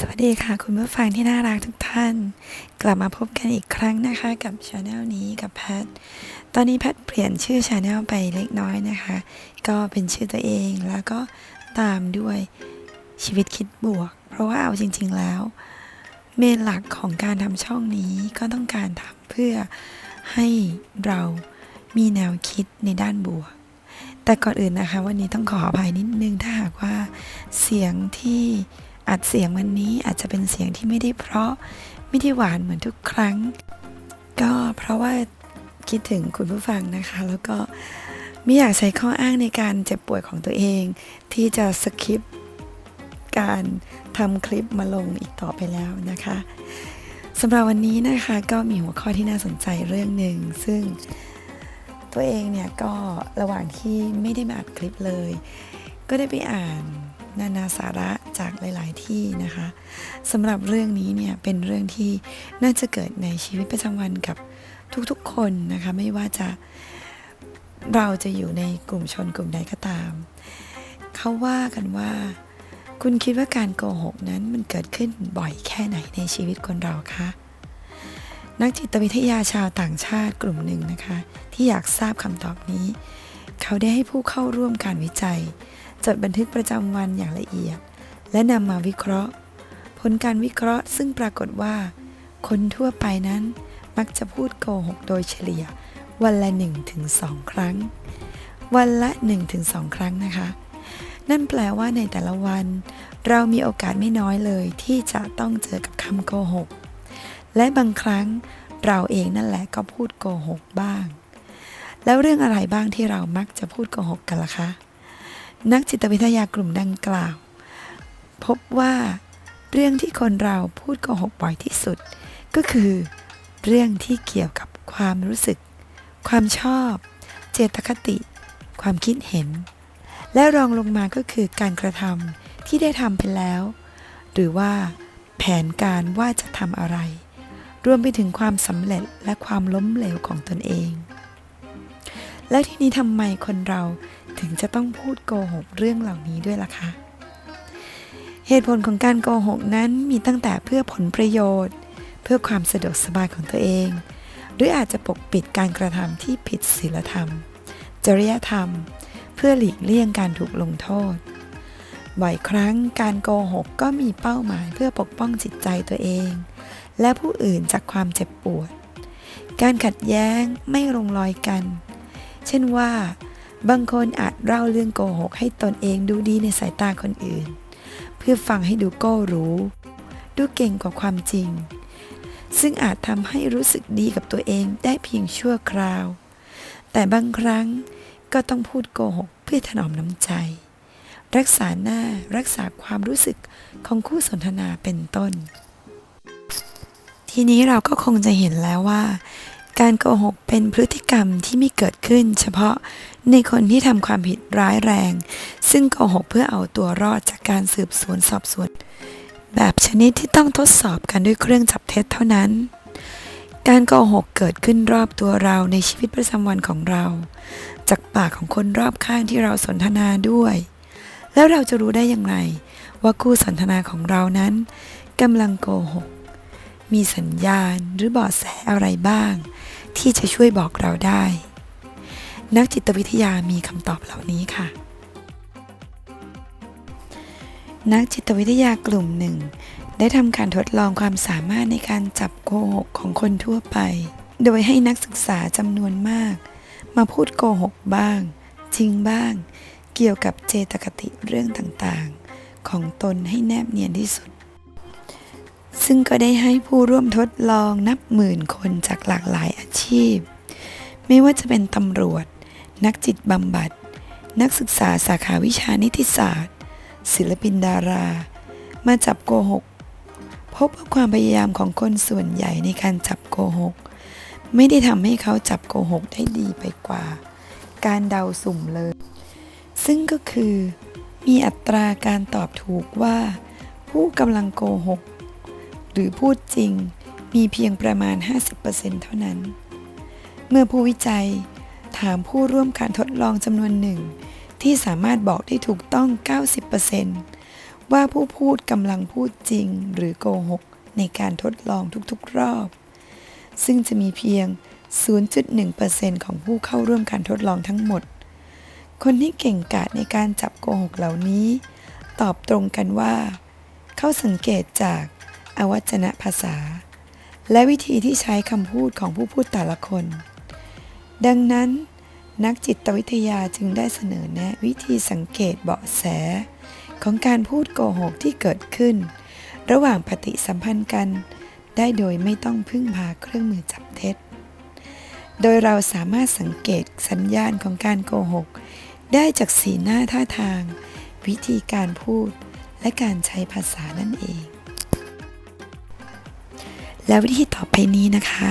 สวัสดีค่ะ คุณผู้ฟังที่น่ารักทุกท่าน กลับมาพบกันอีกครั้งนะคะกับช anel นี้กับแพท ตอนนี้แพทเปลี่ยนชื่อช anel ไปเล็กน้อยนะคะ ก็เป็นชื่อตัวเองแล้วก็ตามด้วยชีวิตคิดบวก เพราะว่าเอาจริง ๆแล้ว เมนหลักของการทำช่องนี้ก็ต้องการทำเพื่อให้เรามีแนวคิดในด้านบวก แต่ก่อนอื่นนะคะ วันนี้ต้องขออภัยนิดนึงถ้าหากว่าเสียงที่ อัดเสียงวันนี้อาจจะเป็นเสียงที่ไม่ได้เพราะไม่ได้หวานเหมือนทุกครั้ง ก็เพราะว่าคิดถึงคุณผู้ฟังนะคะ แล้วก็ไม่อยากใช้ข้ออ้างในการเจ็บป่วยของตัวเอง ที่จะสคิปการทำคลิปมาลงอีกต่อไปแล้วนะคะสำหรับวันนี้นะคะก็มีหัวข้อที่น่าสนใจเรื่องหนึ่งซึ่งตัวเองเนี่ยก็ระหว่างที่ไม่ได้มาอัดคลิปเลย ก็ได้ไปอ่าน นานาสาระจากหลาย ๆ ที่นะคะสำหรับเรื่องนี้เนี่ยเป็นเรื่องที่น่าจะเกิดในชีวิตประจำวันกับทุก ๆ คนนะคะไม่ว่าจะเราจะอยู่ในกลุ่มชนกลุ่มใดก็ตาม เขาว่ากันว่า คุณคิดว่าการโกหกนั้นมันเกิดขึ้นบ่อยแค่ไหนในชีวิตคนเราคะนักจิตวิทยาชาวต่างชาติกลุ่มหนึ่งนะคะ ที่อยากทราบคำตอบนี้ เขาได้ให้ผู้เข้าร่วมการวิจัย จดบันทึกประจำวันอย่างละเอียด และนำมาวิเคราะห์ ผลการวิเคราะห์ซึ่งปรากฏว่า คนทั่วไปนั้นมักจะพูดโกหกโดยเฉลี่ย วันละ 1-2ถึงครั้ง วันละ 1-2ถึงครั้งนะคะ นั่นแปลว่าในแต่ละวัน เรามีโอกาสไม่น้อยเลยที่จะต้องเจอกับคำโกหก และบางครั้งเราเองนั่นแหละก็พูดโกหกบ้าง แล้วเรื่องอะไรบ้างที่เรามักจะพูดโกหกกันล่ะคะ นักจิตวิทยากลุ่มดังกล่าว พบว่าเรื่องที่คนเราพูดโกหกบ่อยที่สุด ก็คือ เรื่องที่เกี่ยวกับความรู้สึก ความชอบ เจตคติ ความคิดเห็น และรองลงมาก็คือการกระทำที่ได้ทำไปแล้ว หรือว่าแผนการว่าจะทำอะไร รวมไปถึงความสำเร็จและความล้มเหลวของตนเอง แล้วทีนี้ทำไมคนเรา ถึงจะต้องพูดโกหกเรื่องเหล่านี้ด้วยล่ะคะ เหตุผลของการโกหกนั้นมีตั้งแต่เพื่อผลประโยชน์ เพื่อความสะดวกสบายของตัวเอง หรืออาจจะปกปิดการกระทำที่ผิดศีลธรรม จริยธรรม เพื่อหลีกเลี่ยงการถูกลงโทษ บ่อยครั้งการโกหกก็มีเป้าหมายเพื่อปกป้องจิตใจตัวเอง และผู้อื่นจากความเจ็บปวด การขัดแย้งไม่ลงรอยกัน เช่นว่า บางคนอาจเล่าเรื่องโกหกให้ตนเองดูดีในสายตาคนอื่น เพื่อฟังให้ดูโก้รู้ ดูเก่งกว่าความจริง ซึ่งอาจทำให้รู้สึกดีกับตัวเองได้เพียงชั่วคราว แต่บางครั้งก็ต้องพูดโกหกเพื่อถนอมน้ำใจ รักษาหน้ารักษาความรู้สึกของคู่สนทนาเป็นต้น ทีนี้เราก็คงจะเห็นแล้วว่า การโกหกเป็นพฤติกรรมที่ไม่เกิดขึ้น เฉพาะในคนที่ทำความผิดร้ายแรง ซึ่งโกหกเพื่อเอาตัวรอดจากการสืบสวนสอบสวน แบบชนิดที่ต้องทดสอบกันด้วยเครื่องจับเท็จเท่านั้น การโกหกเกิดขึ้นรอบตัวเราในชีวิตประจำวันของเรา จากปากของคนรอบข้างที่เราสนทนาด้วย แล้วเราจะรู้ได้อย่างไร ว่าคู่สนทนาของเรานั้นกำลังโกหก มีสัญญาณหรือเบาะแสอะไรบ้าง ที่จะช่วยบอกเราได้ นักจิตวิทยามีคำตอบเหล่านี้ค่ะ นักจิตวิทยากลุ่มหนึ่ง ได้ทำการทดลองความสามารถในการจับโกหกของคนทั่วไป โดยให้นักศึกษาจำนวนมาก มาพูดโกหกบ้าง จริงบ้าง เกี่ยวกับเจตคติเรื่องต่างๆ ของตนให้แนบเนียนที่สุด ซึ่งก็ได้ให้ผู้ร่วมทดลองนับหมื่นคนจากหลากหลายอาชีพ ไม่ว่าจะเป็นตำรวจ นักจิตบำบัด นักศึกษาสาขาวิชานิติศาสตร์ ศิลปินดารา มาจับโกหก พบว่าความพยายามของคนส่วนใหญ่ในการจับโกหก ไม่ได้ทำให้เขาจับโกหกได้ดีไปกว่า การเดาสุ่มเลย ซึ่งก็คือ มีอัตราการตอบถูกว่า ผู้กำลังโกหก หรือพูดจริงมีเพียงประมาณ 50%เท่านั้น เมื่อผู้วิจัยถามผู้ร่วมการทดลองจำนวนหนึ่ง ที่สามารถบอกได้ถูกต้อง 90%วว่าผู้พูดกำลังพูดจริงหรือโกหกในการทดลองทุกๆรอบ ซึ่งจะมีเพียง 0.1%ของผู้เข้าร่วมการทดลองทั้งหมด คนที่เก่งกาจในการจับโกหกเหล่านี้ ตอบตรงกันว่า เขาสังเกตจาก อวัจนะภาษา และวิธีที่ใช้คำพูดของผู้พูดแต่ละคน ดังนั้น นักจิตวิทยาจึงได้เสนอแนะวิธีสังเกตเบาะแส ของการพูดโกหกที่เกิดขึ้น ระหว่างปฏิสัมพันธ์กัน ได้โดยไม่ต้องพึ่งพาเครื่องมือจับเท็จ โดยเราสามารถสังเกตสัญญาณของการโกหก ได้จากสีหน้าท่าทาง วิธีการพูดและการใช้ภาษานั่นเอง และวิธีต่อไปนี้นะคะ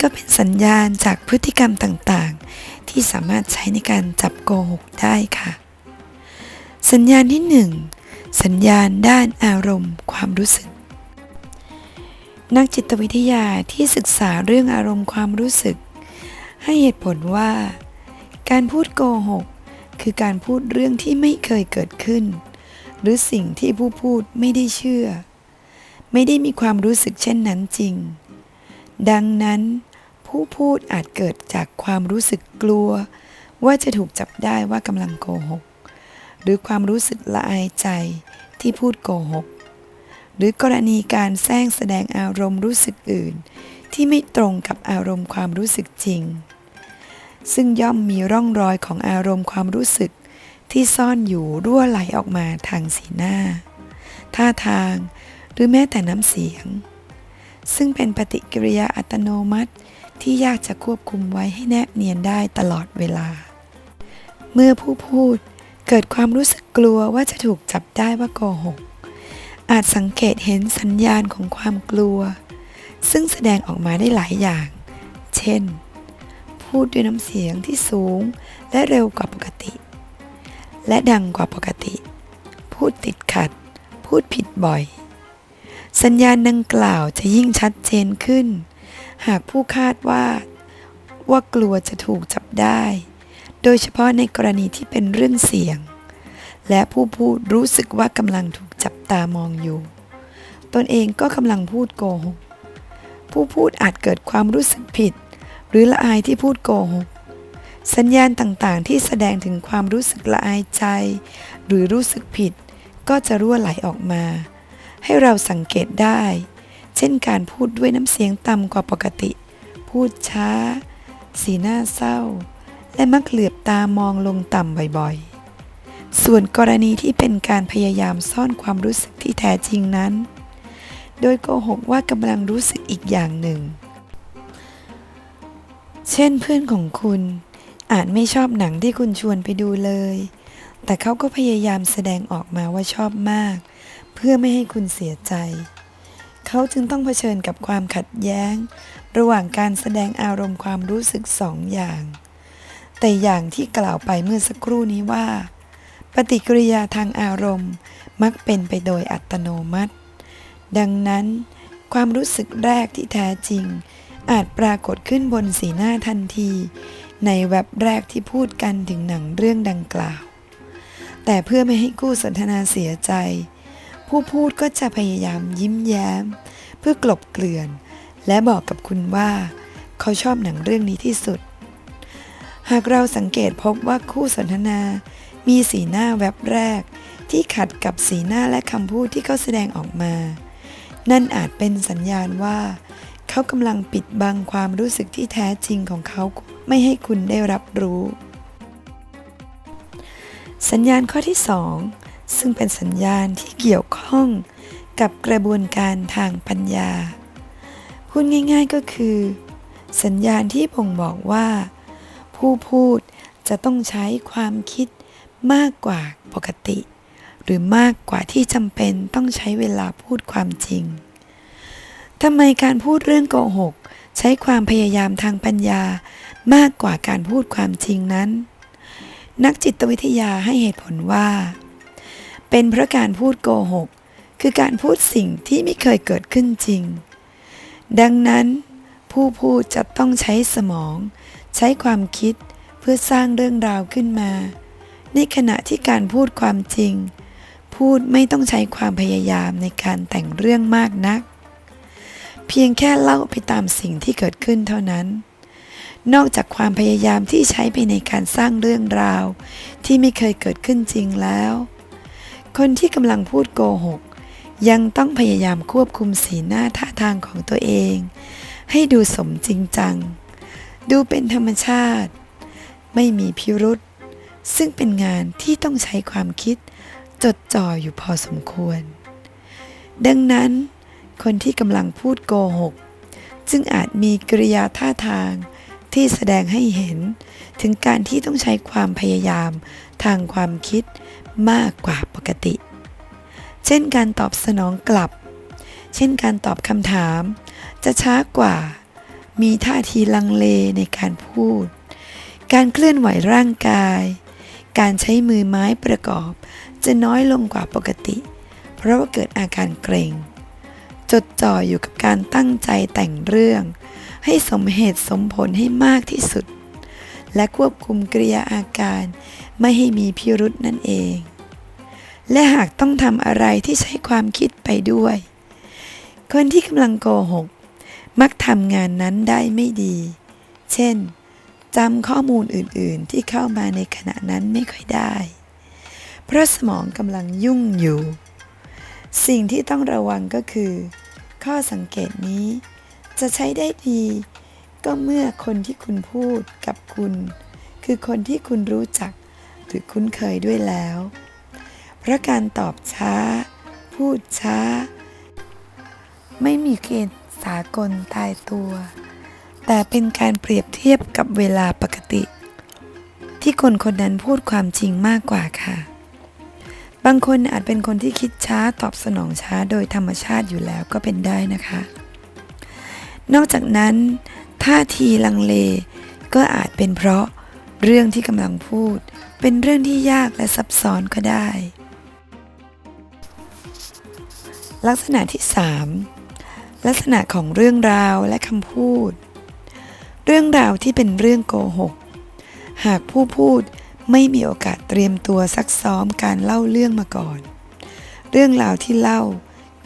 ก็เป็นสัญญาณจากพฤติกรรมต่างๆ ที่สามารถใช้ในการจับโกหกได้ค่ะ สัญญาณที่ 1 สัญญาณด้านอารมณ์ ความรู้สึก นักจิตวิทยาที่ศึกษาเรื่องอารมณ์ความรู้สึก ให้เหตุผลว่า การพูดโกหก คือการพูดเรื่องที่ไม่เคยเกิดขึ้น หรือสิ่งที่ผู้พูดไม่ได้เชื่อ ไม่ได้มีความรู้สึกเช่นนั้นจริง ดังนั้นผู้พูดอาจเกิดจากความรู้สึกกลัว ว่าจะถูกจับได้ว่ากำลังโกหก หรือความรู้สึกละอายใจที่พูดโกหก หรือกรณีการแสร้งแสดงอารมณ์รู้สึกอื่น ที่ไม่ตรงกับอารมณ์ความรู้สึกจริง ซึ่งย่อมมีร่องรอยของอารมณ์ความรู้สึกที่ซ่อนอยู่รั่วไหลออกมาทางสีหน้า ท่าทาง รือแม้แต่น้ำเสียง ซึ่งเป็นปฏิกิริยาอัตโนมัติที่ยากจะควบคุมไว้ให้แนบเนียนได้ตลอดเวลา เมื่อผู้พูดเกิดความรู้สึกกลัวว่าจะถูกจับได้ว่าโกหก อาจสังเกตเห็นสัญญาณของความกลัว ซึ่งแสดงออกมาได้หลายอย่าง เช่น พูดด้วยน้ำเสียงที่สูงและเร็วกว่าปกติ และดังกว่าปกติ พูดติดขัด พูดผิดบ่อย สัญญาณดังกล่าวจะยิ่งชัดเจนขึ้น หากผู้คาดว่า ว่ากลัวจะถูกจับได้ โดยเฉพาะในกรณีที่เป็นเรื่องเสี่ยง และผู้พูดรู้สึกว่ากำลังถูกจับตามองอยู่ ตนเองก็กำลังพูดโกหก ผู้พูดอาจเกิดความรู้สึกผิด หรือละอายที่พูดโกหกสัญญาณต่างๆ ที่แสดงถึงความรู้สึกละอายใจ หรือรู้สึกผิด ก็จะรั่วไหลออกมา ให้เราสังเกตได้ เช่นการพูดด้วยน้ำเสียงต่ำกว่าปกติ พูดช้า สีหน้าเศร้า และมักเหลือบตามองลงต่ำบ่อยๆ ส่วนกรณีที่เป็นการพยายามซ่อนความรู้สึกที่แท้จริงนั้น โดยโกหกว่ากำลังรู้สึกอีกอย่างหนึ่ง เช่นเพื่อนของคุณอาจไม่ชอบหนังที่คุณชวนไปดูเลย แต่เขาก็พยายามแสดงออกมาว่าชอบมาก เพื่อไม่ให้คุณเสียใจ เขาจึงต้องเผชิญกับความขัดแย้ง ระหว่างการแสดงอารมณ์ความรู้สึกสองอย่าง แต่อย่างที่กล่าวไปเมื่อสักครู่นี้ว่า ปฏิกิริยาทางอารมณ์มักเป็นไปโดยอัตโนมัติ ดังนั้น ความรู้สึกแรกที่แท้จริง อาจปรากฏขึ้นบนสีหน้าทันที ในแว็บแรกที่พูดกันถึงหนังเรื่องดังกล่าว แต่เพื่อไม่ให้กู้สนทนาเสียใจ ผู้พูดก็จะพยายามยิ้มแย้ม เพื่อกลบเกลื่อน และบอกกับคุณว่า เขาชอบหนังเรื่องนี้ที่สุด หากเราสังเกตพบว่าคู่สนทนา มีสีหน้าแวบแรก ที่ขัดกับสีหน้าและคำพูดที่เขาแสดงออกมา นั่นอาจเป็นสัญญาณว่า เขากำลังปิดบังความรู้สึกที่แท้จริงของเขาไม่ให้คุณได้รับรู้ สัญญาณข้อที่ 2 ซึ่งเป็นสัญญาณที่เกี่ยวข้องกับกระบวนการทางปัญญา พูดง่ายๆก็คือ สัญญาณที่บ่งบอกว่า ผู้พูดจะต้องใช้ความคิดมากกว่าปกติ หรือมากกว่าที่จำเป็นต้องใช้เวลาพูดความจริงทำไมการพูดเรื่องโกหก ใช้ความพยายามทางปัญญามากกว่าการพูดความจริงนั้น นักจิตวิทยาให้เหตุผลว่า เป็นเพราะการพูดโกหก คือการพูดสิ่งที่ไม่เคยเกิดขึ้นจริง ดังนั้น ผู้พูดจะต้องใช้สมอง ใช้ความคิดเพื่อสร้างเรื่องราวขึ้นมา ในขณะที่การพูดความจริง พูดไม่ต้องใช้ความพยายามในการแต่งเรื่องมากนัก เพียงแค่เล่าไปตามสิ่งที่เกิดขึ้นเท่านั้น นอกจากความพยายามที่ใช้ไปในการสร้างเรื่องราว ที่ไม่เคยเกิดขึ้นจริงแล้ว คนที่กำลังพูดโกหก ยังต้องพยายามควบคุมสีหน้าท่าทางของตัวเอง ให้ดูสมจริงจัง ดูเป็นธรรมชาติ ไม่มีพิรุษซึ่งเป็นงานที่ต้องใช้ความคิดจดจ่ออยู่พอสมควร ดังนั้น คนที่กำลังพูดโกหก จึงอาจมีกริยาท่าทางที่แสดงให้เห็น ถึงการที่ต้องใช้ความพยายาม ทางความคิดมากกว่าปกติ เช่นการตอบสนองกลับ เช่นการตอบคำถาม จะช้ากว่า มีท่าทีลังเลในการพูด การเคลื่อนไหวร่างกาย การใช้มือไม้ประกอบ จะน้อยลงกว่าปกติ เพราะว่าเกิดอาการเกรง จดจ่ออยู่กับการตั้งใจแต่งเรื่อง ให้สมเหตุสมผลให้มากที่สุด และควบคุมกริยาอาการ ไม่ให้มีพิรุษนั่นเอง และหากต้องทำอะไรที่ใช้ความคิดไปด้วย คนที่กำลังโกหก มักทำงานนั้นได้ไม่ดี เช่นจำข้อมูลอื่นๆที่เข้ามาในขณะนั้นไม่ค่อยได้ เพราะสมองกำลังยุ่งอยู่ สิ่งที่ต้องระวังก็คือ ข้อสังเกตนี้จะใช้ได้ดี ก็เมื่อคนที่คุณพูดกับคุณ คือคนที่คุณรู้จักหรือคุ้นเคยด้วยแล้ว เพราะการตอบช้า พูดช้า ไม่มีเกณฑ์สากลตายตัว แต่เป็นการเปรียบเทียบกับเวลาปกติ ที่คนคนนั้นพูดความจริงมากกว่าค่ะ บางคนอาจเป็นคนที่คิดช้าตอบสนองช้าโดยธรรมชาติอยู่แล้วก็เป็นได้นะคะ นอกจากนั้น ท่าทีลังเล ก็อาจเป็นเพราะเรื่องที่กำลังพูด เป็นเรื่องที่ยากและซับซ้อนก็ได้ ลักษณะที่ 3 ลักษณะของเรื่องราวและคำพูด เรื่องราวที่เป็นเรื่องโกหก หากผู้พูดไม่มีโอกาสเตรียมตัวซักซ้อมการเล่าเรื่องมาก่อน เรื่องราวที่เล่า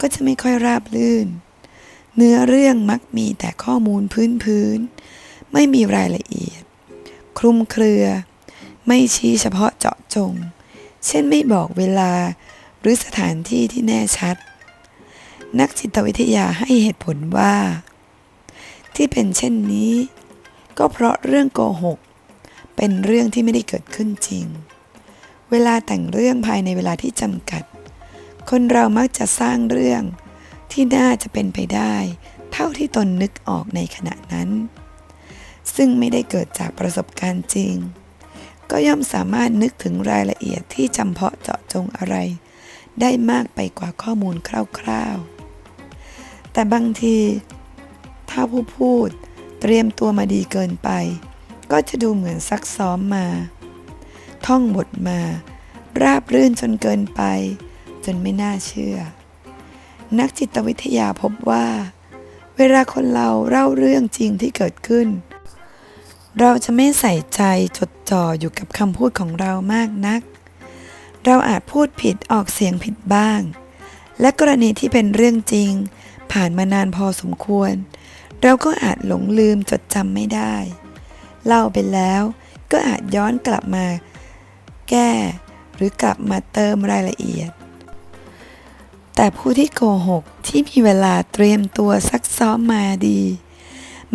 ก็จะไม่ค่อยราบลื่น เนื้อเรื่องมักมีแต่ข้อมูลพื้นพื้นๆ ไม่มีรายละเอียด คลุมเครือ ไม่ชี้เฉพาะเจาะจง เช่นไม่บอกเวลาหรือสถานที่ที่แน่ชัด นักจิตวิทยาให้เหตุผลว่า ที่เป็นเช่นนี้ ก็เพราะเรื่องโกหก เป็นเรื่องที่ไม่ได้เกิดขึ้นจริง เวลาแต่งเรื่องภายในเวลาที่จำกัด คนเรามักจะสร้างเรื่อง ที่น่าจะเป็นไปได้ เท่าที่ตนนึกออกในขณะนั้น ซึ่งไม่ได้เกิดจากประสบการณ์จริง ก็ย่อมสามารถนึกถึงรายละเอียดที่จำเพาะเจาะจงอะไร ได้มากไปกว่าข้อมูลคร่าวๆ แต่บางที ถ้าผู้พูดเตรียมตัวมาดีเกินไป ก็จะดูเหมือนซักซ้อมมา ท่องบทมา ราบรื่นจนเกินไป จนไม่น่าเชื่อ นักจิตวิทยาพบว่า เวลาคนเราเล่าเรื่องจริงที่เกิดขึ้น เราจะไม่ใส่ใจจดจ่ออยู่กับคำพูดของเรามากนัก เราอาจพูดผิดออกเสียงผิดบ้าง และกรณีที่เป็นเรื่องจริง ผ่านมานานพอสมควร เราก็อาจหลงลืมจดจำไม่ได้ เล่าไปแล้วก็อาจย้อนกลับมา แก้ หรือกลับมาเติมรายละเอียด แต่ผู้ที่โกหกที่มีเวลาเตรียมตัวซักซ้อมมาดี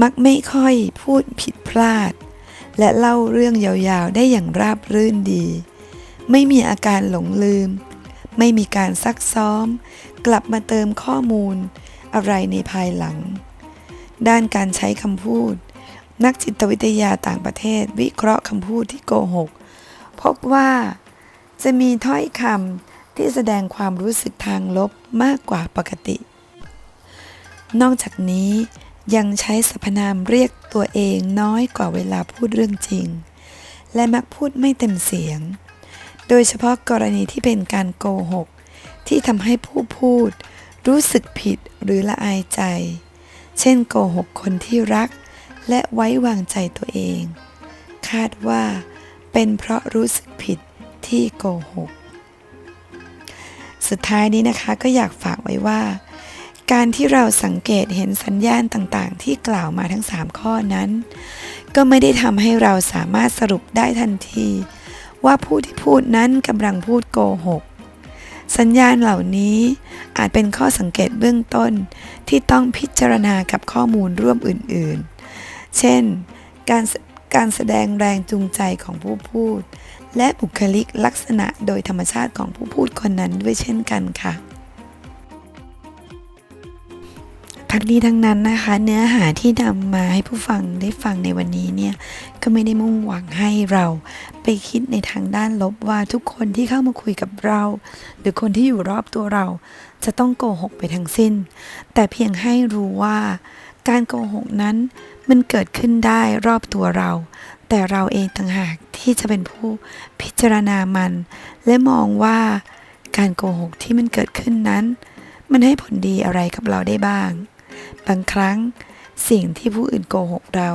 มักไม่ค่อยพูดผิดพลาด และเล่าเรื่องยาวๆได้อย่างราบรื่นดี ไม่มีอาการหลงลืม ไม่มีการซักซ้อม กลับมาเติมข้อมูล อะไรในภายหลัง ด้านการใช้คำพูด นักจิตวิทยาต่างประเทศวิเคราะห์คำพูดที่โกหก พบว่าจะมีถ้อยคำ ที่แสดงความรู้สึกทางลบมากกว่าปกติ นอกจากนี้ยังใช้สรรพนามเรียกตัวเองน้อยกว่าเวลาพูดเรื่องจริง และมักพูดไม่เต็มเสียง โดยเฉพาะกรณีที่เป็นการโกหก ที่ทำให้ผู้พูด รู้สึกผิดหรือละอายใจ เช่นโกหกคนที่รัก และไว้วางใจตัวเอง คาดว่า เป็นเพราะรู้สึกผิดที่โกหก สุดท้ายนี้นะคะก็อยากฝากไว้ว่า การที่เราสังเกตเห็นสัญญาณต่างๆ ที่กล่าวมาทั้ง 3 ข้อนั้น ก็ไม่ได้ทำให้เราสามารถสรุปได้ทันที ว่าผู้ที่พูดนั้นกำลังพูดโกหกสัญญาณเหล่านี้อาจเป็นข้อสังเกตเบื้องต้นที่ต้องพิจารณากับข้อมูลร่วมอื่นๆ เช่น การการแสดงแรงจูงใจของผู้พูด และบุคลิกลักษณะโดยธรรมชาติของผู้พูดคนนั้นด้วยเช่นกันค่ะทั้งนี้ทั้งนั้นนะคะ เนื้อหาที่นำมาให้ผู้ฟังได้ฟังในวันนี้เนี่ยก็ไม่ได้มุ่งหวังให้เราไปคิดในทางด้านลบว่าทุกคนที่เข้ามาคุยกับเรา หรือคนที่อยู่รอบตัวเรา จะต้องโกหกไปทั้งสิ้น แต่เพียงให้รู้ว่า การโกหกนั้นมันเกิดขึ้นได้รอบตัวเรา แต่เราเองต่างหากที่จะเป็นผู้พิจารณามัน และมองว่าการโกหกที่มันเกิดขึ้นนั้น มันให้ผลดีอะไรกับเราได้บ้าง บางครั้งสิ่งที่ผู้อื่นโกหกเรา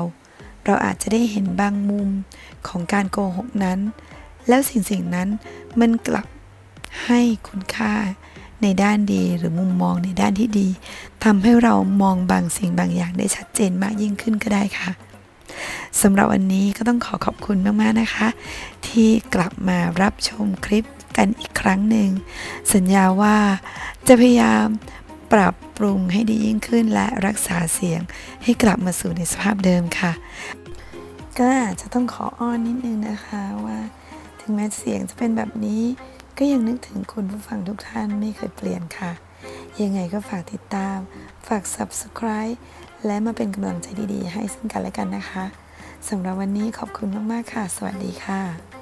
เราอาจจะได้เห็นบางมุมของการโกหกนั้น แล้วสิ่งสิ่งนั้นมันกลับให้คุณค่าในด้านดีหรือมุมมองในด้านที่ดีทำให้เรามองบางสิ่งบางอย่างได้ชัดเจนมากยิ่งขึ้นก็ได้ค่ะ สำหรับวันนี้ก็ต้องขอขอบคุณมาก ๆ นะคะ ที่กลับมารับชมคลิปกันอีกครั้งหนึ่ง สัญญาว่าจะพยายามปรับปรุงให้ดียิ่งขึ้นและรักษาเสียงให้กลับมาสู่ในสภาพเดิมค่ะ ก็อาจจะต้องขออ้อนนิดนึงนะคะว่า ถึงแม้เสียงจะเป็นแบบนี้ ก็ยังนึกถึงคุณผู้ฟังทุกท่านไม่เคยเปลี่ยนค่ะ ยังไงก็ฝากติดตาม ฝาก subscribe และมาเป็นกำลังใจดีๆ ให้ซึ่งกันและกันนะคะสำหรับวันนี้ขอบคุณมาก ๆ ค่ะ สวัสดีค่ะ